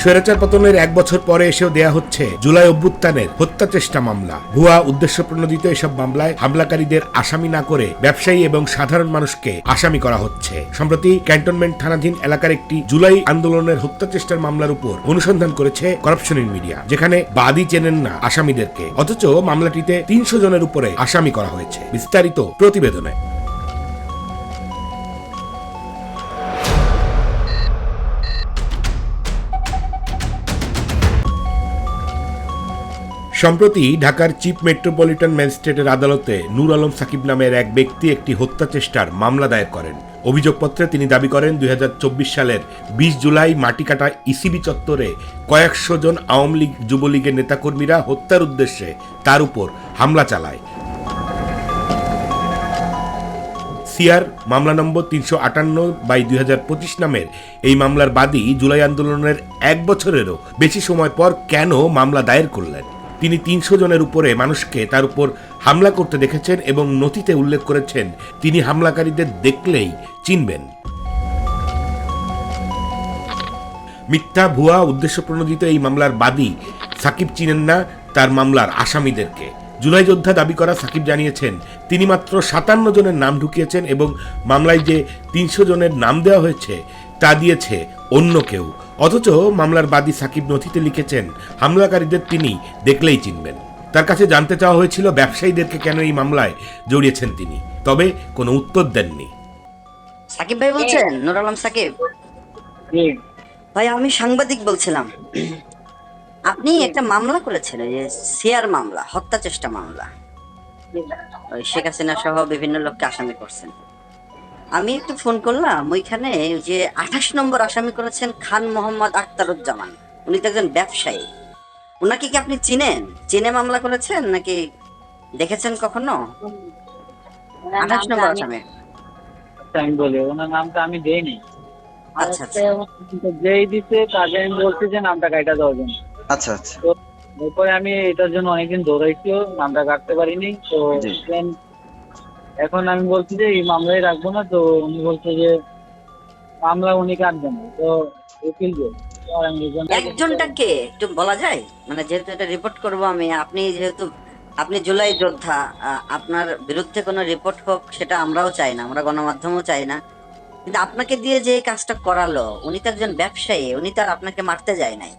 স্বৈরাচার পতনের এক বছর পরে এসেও দেয়া হচ্ছে জুলাই অভ্যুত্থানের হত্যা চেষ্টা মামলা। ভুয়া উদ্দেশ্য প্রণোদিত এসব মামলায় হামলাকারীদের আসামি না করে ব্যবসায়ী এবং সাধারণ মানুষকে আসামি করা হচ্ছে। সম্প্রতি ক্যান্টনমেন্ট থানাধীন এলাকার একটি জুলাই আন্দোলনের হত্যা চেষ্টার মামলার উপর অনুসন্ধান করেছে করাপশন ইন মিডিয়া, যেখানে বাদী চেনেন না আসামিদেরকে। অথচ মামলাটিতে তিনশো জনের উপরে আসামি করা হয়েছে বিস্তারিত প্রতিবেদনে। সম্প্রতি ঢাকার চিফ মেট্রোপলিটন ম্যাজিস্ট্রেটের আদালতে নূর আলম সাকিব নামের এক ব্যক্তি একটি হত্যা চেষ্টার মামলা দায়ের করেন। অভিযোগপত্রে তিনি দাবি করেন, দুই হাজার চব্বিশ সালের বিশ জুলাই মাটিকাটা ইসিবি চত্বরে কয়েকশো জন আওয়ামী লীগ যুবলীগের নেতাকর্মীরা হত্যার উদ্দেশ্যে তার উপর হামলা চালায়। সিআর মামলা নম্বর তিনশো আটান্ন বাই দুই হাজার পঁচিশ নামের এই মামলার বাদী জুলাই আন্দোলনের এক বছরেরও বেশি সময় পর কেন মামলা দায়ের করলেন? তিনি তিনশো জনের উপরে মানুষকে তার উপর হামলা করতে দেখেছেন এবং নথিতে উল্লেখ করেছেন, তিনি হামলাকারীদের দেখলেই চিনবেন। মিথ্যা, ভুয়া, উদ্দেশ্য প্রণোদিত এই মামলার বাদী সাকিব চিনেন না তার মামলার আসামিদেরকে। জুলাই যোদ্ধা দাবি করা সাকিব জানিয়েছেন, তিনি মাত্র সাতান্ন জনের নাম ঢুকিয়েছেন এবং মামলায় যে তিনশো জনের নাম দেওয়া হয়েছে, তা দিয়েছে অন্য কেউ। অথচ মামলার বাদী সাকিব নথিতে লিখেছেন হামলাকারীদের তিনি দেখলেই চিনবেন। তার কাছে জানতে চাওয়া হয়েছিল ব্যবসায়ীদেরকে কেন এই মামলায় জড়িয়েছেন তিনি। তবে কোনো উত্তর দেননি। সাকিব ভাই বলছেন? নুর আলম সাকিব? জি। ভাই আমি সাংবাদিক বলছিলাম। আপনি একটা মামলা করেছেন যে সিয়ার মামলা হত্যা চেষ্টা মামলা। শেখ হাসিনা সহ বিভিন্ন লোককে আসামি করছেন। আমি একটু ফোন করলাম ওইখানে যে আঠাশ নম্বর আসামি করেছেন খান মোহাম্মদ আখতারুজ্জামান। উনি তো একজন ব্যবসায়ী। ওনাকে কি আপনি চিনেন? চিনে মামলা করেছেন নাকি দেখেছেন কখনো? আঠাশ নম্বর আসামি। আচ্ছা, আমি বলি ওনার নামটা আমি দেইনি। আচ্ছা আচ্ছা। যেই দিছে তাকে আমি বলছি যে নামটা কাটা দেওয়ার জন্য। আচ্ছা আচ্ছা। এরপরে আমি এটার জন্য অনেকদিন দৌড়াইছিও নামটা কাটতে পারিনি। তো এখন আমি বলছি যে এই মামলায় রাখব না তো উনি বলছে যে মামলা উনি কাটবেন তো উকিল যে তো আমি এই জন্য- একজনটা কে? একটু বলা যায়? মানে যেহেতু এটা রিপোর্ট করব আমি আপনি যেহেতু আপনি জুলাই যোদ্ধা আপনার বিরুদ্ধে কোনো রিপোর্ট হোক সেটা আমরাও চাই না আমরা গণমাধ্যমও চাই না। কিন্তু আপনাকে দিয়ে যে কাজটা করালো উনি তো একজন ব্যবসায়ী উনি তো আর আপনাকে মারতে যায় নাই।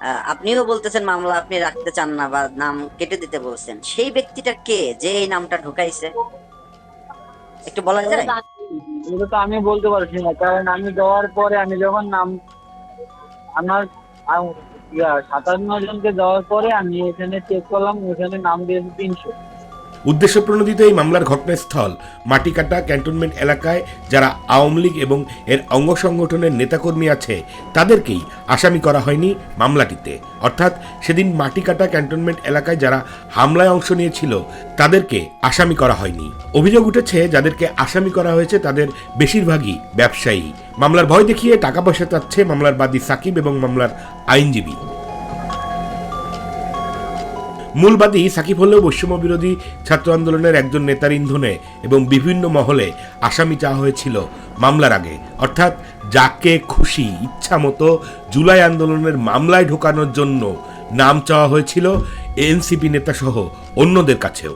আহ, আপনিও বলতেছেন মামলা আপনি রাখতে চান না বা নাম কেটে দিতে বলছেন। সেই ব্যক্তিটা কে? যে এই নামটা ঢুকাইছে? একটু বলা যায়? এটা তো আমি বলতে পারছি না, কারণ আমি দেওয়ার পরে আমি যখন নাম, আমার, আম- সাতান্ন জনকে দেওয়ার পরে আমি এখানে চেক করলাম, ওখানে নাম দিয়েছে তিনশো। উদ্দেশ্য প্রণোদিত এই মামলার ঘটনাস্থল, মাটিকাটা ক্যান্টনমেন্ট এলাকায় যারা আওয়ামী লীগ এবং এর অঙ্গ সংগঠনের নেতাকর্মী আছে, তাদেরকেই আসামি করা হয়নি মামলাটিতে। অর্থাৎ সেদিন মাটিকাটা ক্যান্টনমেন্ট এলাকায় যারা হামলায় অংশ নিয়েছিল, তাদেরকে আসামি করা হয়নি। অভিযোগ উঠেছে, যাদেরকে আসামি করা হয়েছে তাদের বেশিরভাগই ব্যবসায়ী। মামলার ভয় দেখিয়ে টাকা পয়সা চাচ্ছে মামলার বাদী সাকিব এবং মামলার আইনজীবী। মূলবাদী সাকিব হলেও বৈষম্য বিরোধী ছাত্র আন্দোলনের একজন নেতার ইন্ধনে এবং বিভিন্ন মহলে আসামি চাওয়া হয়েছিল মামলার আগে। অর্থাৎ যাকে খুশি ইচ্ছা মতো জুলাই আন্দোলনের মামলায় ঢোকানোর জন্য নাম চাওয়া হয়েছিল এনসিপি নেতা সহ অন্যদের কাছেও।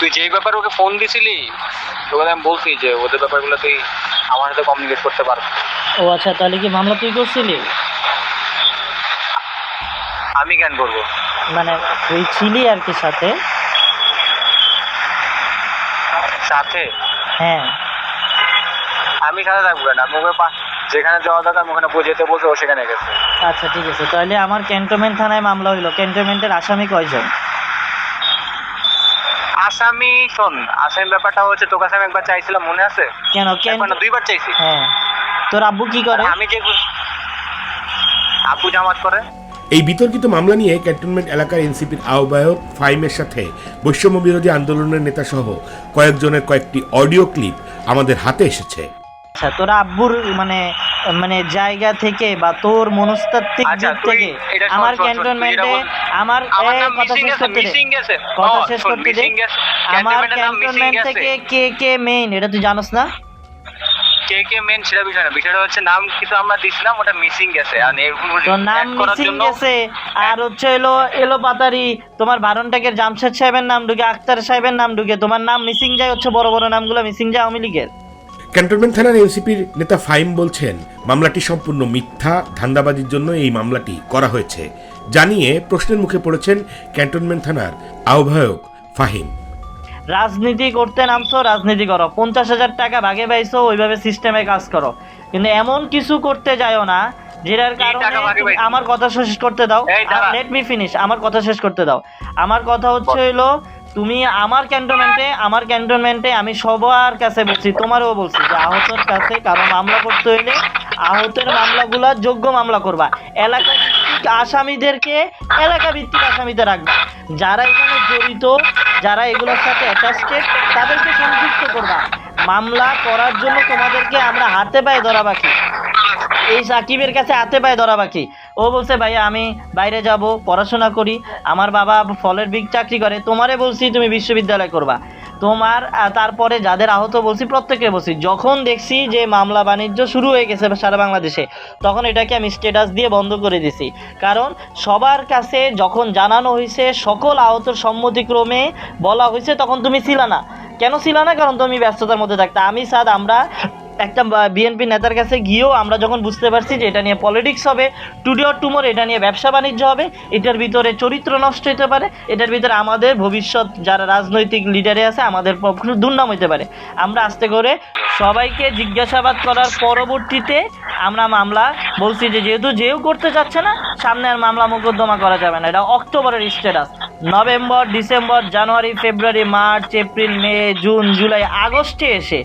তুই যেই ব্যাপারে ওকে ফোন দিছিলি তোকে আমি বলছি যে ওদের ব্যাপারগুলো তুই আমার সাথে কমিউনিকেট করতে পারবি। ও আচ্ছা তাহলে কি মামলা তুই করছিলি? আমি কেন করব? মানে তুই ছিলি আর কি সাথে। সাথে? হ্যাঁ। আমি সাথে থাকব ওকে পা- যেখানে যাওয়া দরকার ওখানে যেতে বলছে ও সেখানে গেছে। আচ্ছা ঠিক আছে। তাহলে আমার ক্যান্টনমেন্ট থানায় মামলা হইল। ক্যান্টনমেন্টের আসামি কয়জন? আসামি শোন আসামি ব্যাপারটা হচ্ছে তোর কাছে আমি একবার চাইছিলাম মনে আছে? কেন? কেন? দুইবার চাইছি। হ্যাঁ। তোর আব্বু কি করে? আমি যে আব্বু জামাত করে। এই বিতর্কিত মামলা নিয়ে ক্যান্টনমেন্ট এলাকার এনসিপির আহ্বায়ক ফাইমের সাথে বৈষম্য বিরোধী আন্দোলনের নেতা সহ কয়েকজনের কয়েকটি অডিও ক্লিপ আমাদের হাতে এসেছে। আচ্ছা তোর আব্বুর মানে মানে জায়গা থেকে বা তোর মনস্তাত্ত্বিক আচ্ছা, দিক থেকে আমার ক্যান্টনমেন্টে আমার কথা শেষ করতে দে। কথা শেষ করতে দে। আমার ক্যান্টনমেন্ট থেকে কে কে মেইন এটা তুই জানোস না? কে কে মেন সেটা বিষয় না বিষয়টা হচ্ছে নাম কিন্তু আমরা দিছিলাম ওটা মিসিং গেছে। আর তো নাম মিসিং গেছে আর হচ্ছে এলো এলো পাতারি তোমার বারনটাকের জামশেদ সাহেবের নাম ঢুকে আক্তার সাহেবের নাম ঢুকে তোমার নাম মিসিং যায় হচ্ছে বড় বড় নামগুলো মিসিং যায় আওয়ামী লীগের। ক্যান্টনমেন্ট থানার এনসিপির নেতা ফাইম বলছেন মামলাটি সম্পূর্ণ মিথ্যা ধান্দাবাজির জন্য এই মামলাটি করা হয়েছে। জানিয়ে প্রশ্নের মুখে পড়েছেন ক্যান্টনমেন্ট থানার আহ্বায়ক ফাহিম। রাজনীতি করতে নামছো রাজনীতি করো। পঞ্চাশ হাজার টাকা ভাগে পাইছো ওইভাবে সিস্টেমে কাজ করো। কিন্তু এমন কিছু করতে যাইও না যেটার কারণে? আমার কথা শেষ করতে দাও। লেট মি ফিনিশ আমার কথা শেষ করতে দাও। আমার কথা হচ্ছে হলো তুমি আমার ক্যান্টনমেন্টে আমার ক্যান্টনমেন্টে আমি সবার কাছে বলছি তোমারও বলছি যে আহতের কাছে কারও মামলা করতে হইলে আহতের মামলাগুলা যোগ্য মামলা করবা। এলাকা ভিত্তিক আসামিদেরকে এলাকা ভিত্তিক আসামিতে রাখবা। যারা এখানে জড়িত, যারা এগুলোর সাথে অ্যাটাচটেড তাদেরকে সংযুক্ত করবা। মামলা করার জন্য তোমাদেরকে আমরা হাতে পায়ে ধরা বাকি। এই সাকিবের কাছে হাতে পায়ে ধরা বাকি। ও বলছে ভাইয়া আমি বাইরে যাব, পড়াশোনা করি। আমার বাবা ফলের বিগ চাকরি করে। তোমারে বলছি তুমি বিশ্ববিদ্যালয় করবা। তোমার তারপরে যাদের আহত বলছি প্রত্যেককে বলছি, যখন দেখছি যে মামলা বাণিজ্য শুরু হয়ে গেছে সারা বাংলাদেশে, তখন এটাকে আমি স্টেটাস দিয়ে বন্ধ করে দিছি। কারণ সবার কাছে যখন জানানো হয়েছে সকল আহতর সম্মতিক্রমে বলা হয়েছে, তখন তুমি ছিল না। কেন ছিল না? কারণ তুমি ব্যস্ততার মধ্যে থাকতে। আমি সাদ আমরা একটা বিএনপি নেতার কাছে গিয়েও আমরা যখন বুঝতে পারছি যে এটা নিয়ে পলিটিক্স হবে টুডে অর টুমোর এটা নিয়ে ব্যবসা বাণিজ্য হবে, এটার ভিতরে চরিত্র নষ্ট হতে পারে, এটার ভিতরে আমাদের ভবিষ্যৎ যারা রাজনৈতিক লিডারে আছে আমাদের পক্ষে দুর্নাম হতে পারে। আমরা আস্তে করে সবাইকে জিজ্ঞাসাবাদ করার পরবর্তীতে আমরা মামলা বলছি যে যেহেতু যেও করতে চাচ্ছে না, সামনে আর মামলা মোকদ্দমা করা যাবে না। এটা অক্টোবরের status November, December, January, February, March, April, May, June, July, আগস্টে এসে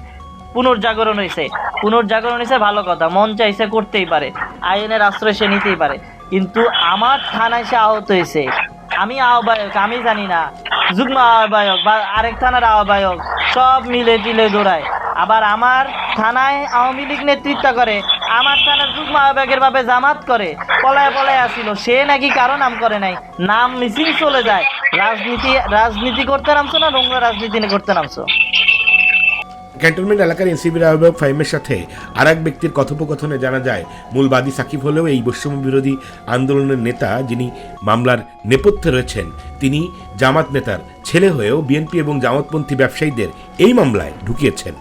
পুনর্জাগরণ হয়েছে পুনর্জাগরণ হয়েছে ভালো কথা, মন চাইছে করতেই পারে, আইনের আশ্রয় সে নিতেই পারে। কিন্তু আমার থানায় সে আহত হয়েছে আমি আহ্বায়ক, আমি জানি না। যুগ্ম আহ্বায়ক বা আরেক থানার আহ্বায়ক সব মিলে টিলে দৌড়ায়। আবার আমার থানায় আওয়ামী লীগ নেতৃত্ব করে, আমার থানার যুগ্ম আহ্বায়কের ভাবে জামাত করে, পলায় পলায় আসিল। সে নাকি কারও নাম করে নাই। নাম মিসিং চলে যায়। রাজনীতি রাজনীতি করতে নামছো না নোংরা রাজনীতি করতে নামছো? ক্যান্টনমেন্ট এলাকার এনসিপির আহ্বায়ক ফাইমের সাথে আর এক ব্যক্তির কথোপকথনে জানা যায় মূল বাদী সাকিব হলেও এই বৈষম্য বিরোধী আন্দোলনের নেতা যিনি মামলার নেপথ্যে রয়েছেন, তিনি জামাত নেতার ছেলে হয়েও বিএনপি এবং জামাতপন্থী ব্যবসায়ীদের এই মামলায় ঢুকিয়েছেন।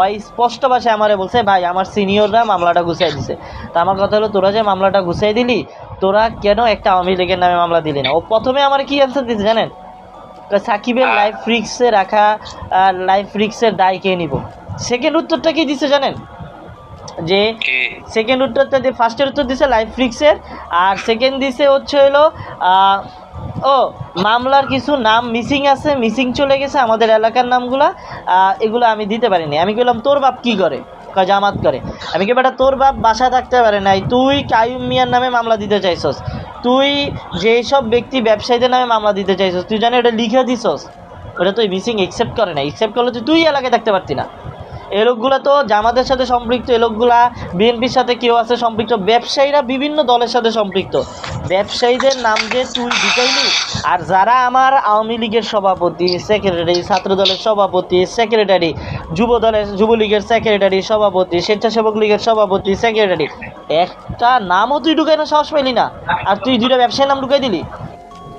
ওই স্পষ্ট ভাষায় আমারে বলছে, ভাই, আমার সিনিয়ররা মামলাটা গুছাই দিছে। তা আমার কথা হলো, তোরা যে মামলাটা গুছাই দিলি, তোরা কেন একটা আওয়ামী লীগের নামে মামলা দিলি না? ও প্রথমে আমার কি অ্যান্সার দিছে জানেন? সাকিবের লাইফ রিক্সে রাখা লাইফ রিক্সের দায় কে নিব? সেকেন্ড উত্তরটা কি দিছে জানেন? যে সেকেন্ড উত্তরটা যে ফার্স্টের উত্তর দিছে লাইফ রিক্সের আর সেকেন্ড দিছে হচ্ছে হলো ও মামলার কিছু নাম মিসিং আছে মিসিং চলে গেছে আমাদের এলাকার নামগুলা এগুলো আমি দিতে পারিনি। আমি বললাম তোর বাপ কি করে? কয় জামাত করে। আমি কি বেটা তোর বাপ বাসায় থাকতে পারে নাই? তুই কায়ুম মিয়ার নামে মামলা দিতে চাইছস। তুই যেই সব ব্যক্তি ব্যবসায়ীদের নামে মামলা দিতে চাইছস, তুই জানি ওটা লিখে দিছস? ওটা তুই মিসিং একসেপ্ট করে না একসেপ্ট করলে তুই তুই এলাকায় থাকতে পারতি না। এ লোকগুলা তো জামাতের সাথে সম্পৃক্ত, এ লোকগুলা বিএনপির সাথে কেউ আছে সম্পৃক্ত, ব্যবসায়ীরা বিভিন্ন দলের সাথে সম্পৃক্ত। ব্যবসায়ীদের নাম যে তুই ঢুকাইলি আর যারা আমার আওয়ামী লীগের সভাপতি সেক্রেটারি ছাত্র দলের সভাপতি সেক্রেটারি যুব দলের যুবলীগের সেক্রেটারি সভাপতি, স্বেচ্ছাসেবক লীগের সভাপতি সেক্রেটারি একটা নামও তুই ঢুকাই না, সাহস পাইলি না। আর তুই দুইটা ব্যবসায়ীর নাম ঢুকাই দিলি।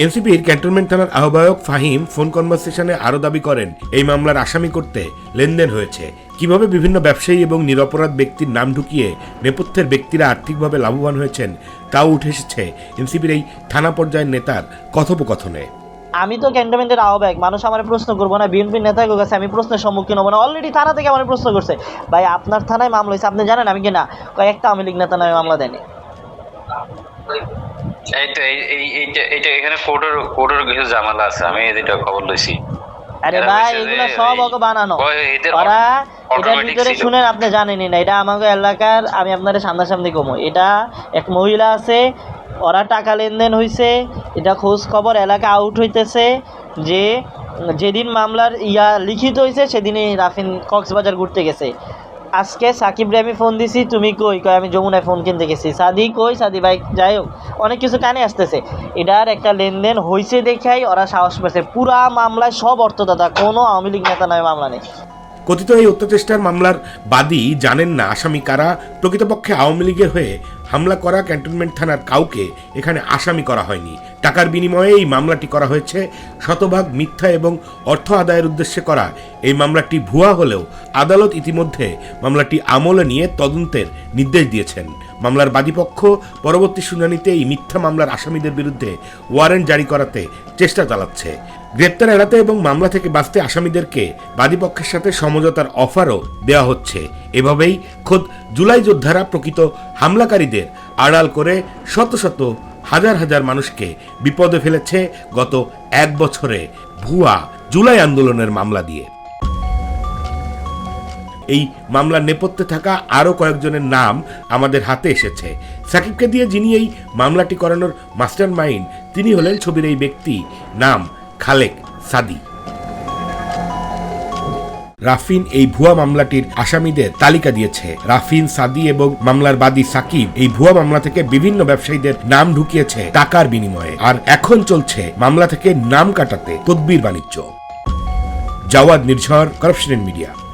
এনসিপির ক্যান্টনমেন্ট থানার আহ্বায়ক ফাহিম ফোন কনভারসেশনে আরও দাবি করেন, এই মামলার আসামি করতে লেনদেন হয়েছে। কীভাবে বিভিন্ন ব্যবসায়ী এবং নিরপরাধ ব্যক্তির নাম ঢুকিয়ে নেপথ্যের ব্যক্তিরা আর্থিকভাবে লাভবান হয়েছেন, তাও উঠে এসেছে এনসিপির এই থানা পর্যায়ের নেতার কথোপকথনে। আমি তো ক্যান্টনমেন্টের আহ্বায়ক মানুষ আমার প্রশ্ন করব না বিএনপির নেতাকে কাছে আমি প্রশ্নের সম্মুখীন হব না। অলরেডি থানা থেকে আমার প্রশ্ন করছে ভাই আপনার থানায় মামলা হয়েছে আপনি জানেন আমি কি না কয়েকটা আওয়ামী লীগ নেতা নামে মামলা দেয়নি। এই তো এই এই এইটা এইটা এখানে কোর্টের কোর্টের কিছু ঝামেলা আছে আমি এদিকটা খবর লইছি। আরে ভাই এগুলো সব ওই- বানানো। ওই ওরা এটার ভিতরে শুনেন আপনি জানেনই না এটা আমাকে এলাকার আমি আপনাদের সামনাসামনি কমো। এটা এক মহিলা আছে ওরা টাকা লেনদেন হয়েছে এটা খোঁজ খবর, এলাকা আউট হইতেছে, যে যেদিন মামলার ইয়া লিখিত হয়েছে সেদিনই রাফিন কক্সবাজার ঘুরতে গেছে। আজকে সাকিব রে আমি ফোন দিছি, তুমি কই? কই আমি যমুনায় ফোন কিনতে গেছি। সাদি কই? সাদি ভাই, যাই হোক, অনেক কিছু কানে আসতেছে। এটার একটা লেনদেন হয়েছে দেখাই ওরা সাহস পেয়েছে। পুরা মামলায় সব অর্থদাতা, কোনো আওয়ামী লীগ নেতা নয় মামলা নেই। কথিত এই অত্যাচেষ্টার মামলার বাদী জানেন না আসামি কারা? প্রকৃতপক্ষে আওয়ামী লীগের হয়ে হামলা করা ক্যান্টনমেন্ট থানার কাউকে এখানে আসামি করা হয়নি। টাকার বিনিময়ে এই মামলাটি করা হয়েছে। শতভাগ মিথ্যা এবং অর্থ আদায়ের উদ্দেশ্যে করা এই মামলাটি ভুয়া হলেও আদালত ইতিমধ্যে মামলাটি আমলে নিয়ে তদন্তের নির্দেশ দিয়েছেন। মামলার বাদীপক্ষ পরবর্তী শুনানিতে এই মিথ্যা মামলার আসামিদের বিরুদ্ধে ওয়ারেন্ট জারি করাতে চেষ্টা চালাচ্ছে। গ্রেপ্তার এড়াতে এবং মামলা থেকে বাঁচতে আসামিদেরকে বাদীপক্ষের সাথে সমঝোতার অফারও দেওয়া হচ্ছে। এভাবেই খোদ জুলাই যোদ্ধারা প্রকৃত হামলাকারীদের আড়াল করে শত শত হাজার হাজার মানুষকে বিপদে ফেলেছে গত এক বছরে ভুয়া জুলাই আন্দোলনের মামলা দিয়ে। এই মামলার নেপথ্যে থাকা আরও কয়েকজনের নাম আমাদের হাতে এসেছে। সাকিবকে দিয়ে যিনি এই মামলাটি করানোর মাস্টার মাইন্ড তিনি হলেন ছবির এই ব্যক্তি। নাম খালেক, সাদি। রাফিন এই ভুয়া মামলাটির আসামিদের তালিকা দিয়েছে। রাফিন, সাদি এবং মামলার বাদী সাকিব এই ভুয়া মামলা থেকে বিভিন্ন ব্যবসায়ীদের নাম ঢুকিয়েছে টাকার বিনিময়ে। আর এখন চলছে মামলা থেকে নাম কাটাতে তদ্বির বাণিজ্য। Jawad Nirjhar corruption media.